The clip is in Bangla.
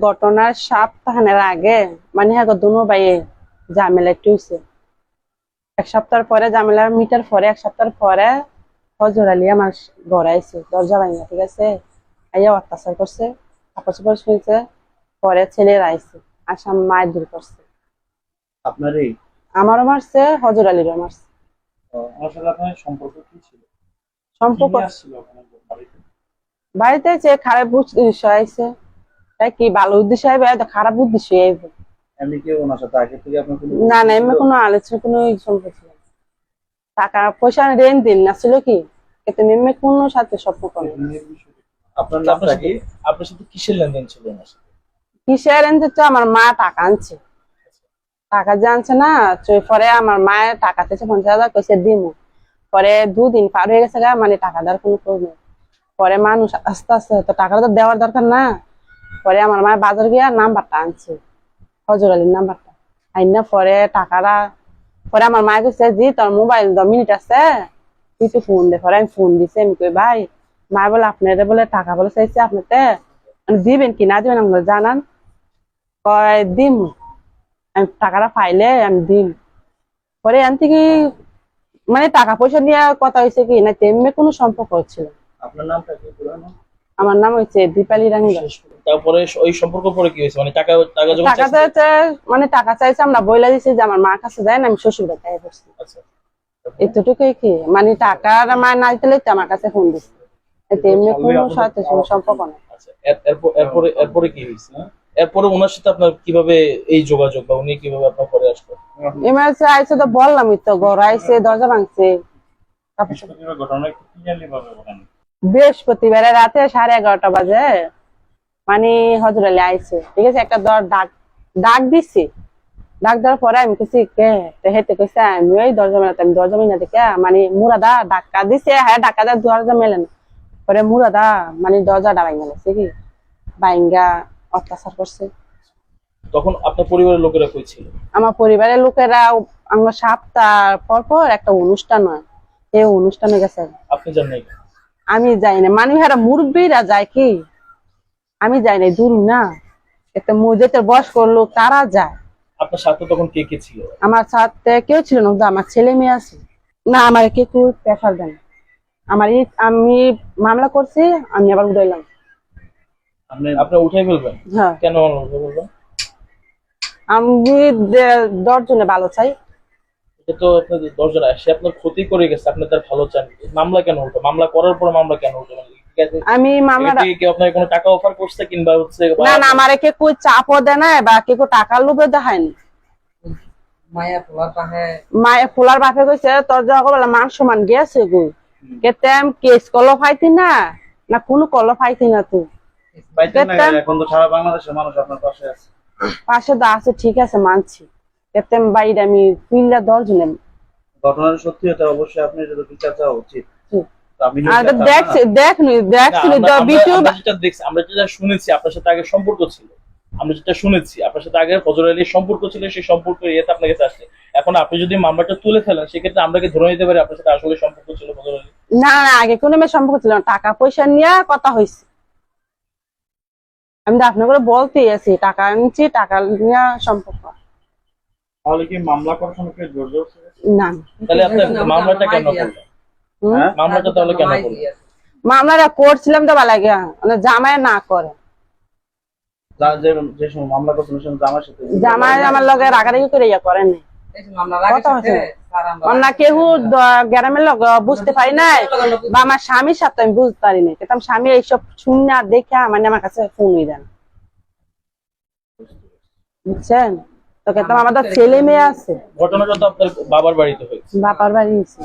ঘটনার সপ্তাহের আগে মানে হ্যাঁ দুনো ভাইয়ে ঝামেলা হয়েছে এক সপ্তাহ পরে ঝামেলা মিটার পরে এক সপ্তাহ পরে হজর আলী আমার ঘরে আইছে দরজা ভাঙিয়া ঠিক আছে? আইয়া অত্যাচার করছে কাপড় চাপড় শুনছে পরে ছেলেরা আইছে আসাম মায়ের দূর করছে। আপনার এই আমারও মারছে হজর আলীরও মারছে। সম্পর্ক কি ছিল? বাড়িতে? যে খারাপ আইছে তাই কি ভালো উদ্দেশ্য আইবে তো খারাপ উদ্দেশ্য এমনি কি ওনার সাথে আগে থেকে আপনার কোনো না না এমনি কোনো আলোচনা কোনো সম্পর্ক ছিল টাকা পয়সা রেন দিন না ছিল কি? কিন্তু এমনি কোনো সাথে সম্পর্ক নেই আপনার নামটা কি? আপনার সাথে কিসের লেনদেন ছিল ওনার সাথে? কিসের এনতে তো আমার মা টাকা আনছে। টাকা যে আনছে না পরে আমার মায়ের টাকা থেকে পঞ্চাশ হাজার কইছে দিমু। পরে দুদিন পার হয়ে গেছে গা মানে টাকা দেওয়ার কোনো পরে মানুষ আস্তে আস্তে তো টাকাটা তো দেওয়ার দরকার না। পরে আমার মায়ের বাজার গিয়া নাম্বারটা আনছে। হজর আলীর নাম্বারটা। আইনা পরে টাকাটা, পরে আমার মায়ে কইছে, জি, তোর মোবাইল দশ মিনিট আছে, তুই তো ফোন দে। পরে আমি ফোন দিছি, আমি কই, ভাই মা বলে, আপনারা বলে টাকা বলে চাইছে আপনাতে। মানে দিবেন কি, না দিবেন আমাকে জানান। কয়, দিম। আমি টাকাটা পাইলে আমি দিম। পরে এন থেকে মানে টাকা পয়সা নিয়ে কথা হয়েছে কি, না তেমনি কোনো সম্পর্ক হচ্ছিল আপনার নামটা কি পুরানো আমার নাম হচ্ছে দীপালি রানী দাস। তারপরে ওই সম্পর্ক পরে কি হয়েছে? মানে টাকা টাকা যখন টাকা মানে টাকা চাইছে আমরা বইলা দিছি যে আমার মার কাছে যায় না আমি শ্বশুর বাড়িতে পড়ছি। আচ্ছা। এতটুকুই কি? মানে টাকার মা না দিলে তো আমার কাছে ফোন দিচ্ছে এতে এমনি কোনো সাথে কোনো সম্পর্ক নেই। আচ্ছা এর- এরপর- এরপরে কি হয়েছে? এরপরে ওনার সাথে আপনার কীভাবে এই যোগাযোগ বা উনি কীভাবে আপনার পরে আসলো? এমার্জেন্সি আইছে তো বললামই তো ঘর আইছে দরজা ভাঙছে। ঘটনা একটু ক্লিয়ারলি ভাবে বলেন? বৃহস্পতিবার রাতে সাড়ে এগারোটা বাজে। মানে হজর আলী আইছে। ঠিক আছে একটা দর ডাক ডাক দিছি। ডাক দেওয়ার পরে আমি কেছি কে? হেতে কইছে আমি ওই দরজা মেলাতে আমি দরজা মেলা দেখে মানে মুরাদা ডাক্কা দিছে হ্যাঁ ডাক্কা দেওয়ার দরজা মেলে না পরে মুরাদা মানে দরজাটা ভাঙ্গা লাগছে কি? ভাঙ্গা অত্যাচার করছে। তখন আপনার পরিবারের লোকেরা কই ছিল? আমার পরিবারের লোকেরা আমার সপ্তাহ পর পর একটা অনুষ্ঠান হয়। এই অনুষ্ঠানে গেছে। আপনি জান নাই আমি যাই না। মানুষেরা মুরব্বীরা যায় কি? আমি যাই না দূর না। একটা মসজিদের বয়স করল তারা যায়। আপনার সাথে তখন কে কে ছিল? আমার সাথে কেউ ছিল না আমার ছেলে মেয়ে আছে। না আমার কে কেউ প্রেশার দেন আমার আমি মামলা করছি আমি আবার উঠাইলাম। আপনি আপনি উঠাই ফেলবেন? হ্যাঁ। কেন আমি দশজনে ভালো চাই। তো আপনার দরজা সে আপনার ক্ষতি করে গেছে আপনি তার ভালো চান। মামলা কেন উঠো? মামলা করার পর মামলা কেন মানে ঠিক আছে আমি মামলাটা কি আপনার কোনো টাকা অফার করছে কিংবা হচ্ছে না না আমার কে কেউ চাপও দেয় না বা কেউ টাকা লোভে দেখায়নি মায়া ফুলার বাপে কইছে তোর যা মান সমান গেছে গো। কেতেম কেস কলো ফাইতি না না কোনো কলো ফাইতি না তুই পাইতেন না দেখতাম। এখন তো সারা বাংলাদেশের মানুষ আপনার পাশে আছে। পাশে তো আছে ঠিক আছে মানছি। বাইরে আমি দশজনে ঘটনাটা সত্যি অবশ্যই আপনি বিচার চাওয়া উচিত। হুম। তো আপনি আর তো দেখছি দেখ নি না, দেখছি আমরা- আমরা- ভিডিও আমরা যেটা দেখছি আমরা যেটা শুনেছি আপনার সাথে আগে সম্পর্ক ছিল। আমরা যেটা শুনেছি আপনার সাথে আগে ফজর আলীর সম্পর্ক ছিল সেই সম্পর্ক ইয়েতে আপনার কাছে আসছে এখন আপনি যদি মামলাটা তুলে ফেলেন সেক্ষেত্রে আমরা কি ধরে নিতে পারি আপনার সাথে আসলে সম্পর্ক ছিল ফজর আলী? না না আগে কোনো মেয়ে সম্পর্ক ছিল না। টাকা পয়সা নিয়ে কথা হয়েছে। আমি তো আপনাকে বলতেই আছি টাকা আনছি টাকা নিয়ে সম্পর্ক। তাহলে কি মামলা করার সময় কেউ জোর জোর না। তাহলে আপনার মামলাটা কেন করলেন? হ্যাঁ? মামলাটা তাহলে কেন করলেন? মামলাটা করছিলাম তো ভালো লাগে মানে জামাই না করে। যে সময় মামলা ওই সময় সাথে জামাই আমার লগে রাগারাগি করে ইয়া করেন আমরা কেউ গ্রামের লোক বুঝতে পারি নাই বা আমার স্বামীর সাথে আমি বুঝতে পারি নাই। কিন্তু স্বামী এইসব শুনে আর দেখে মানে আমার কাছে ফোন দেন। বুঝছেন? তো কেতাম আমাদের ছেলে মেয়ে আছে। ঘটনাটা তো আপনার বাবার বাড়িতে হয়েছে। বাবার বাড়ি আছে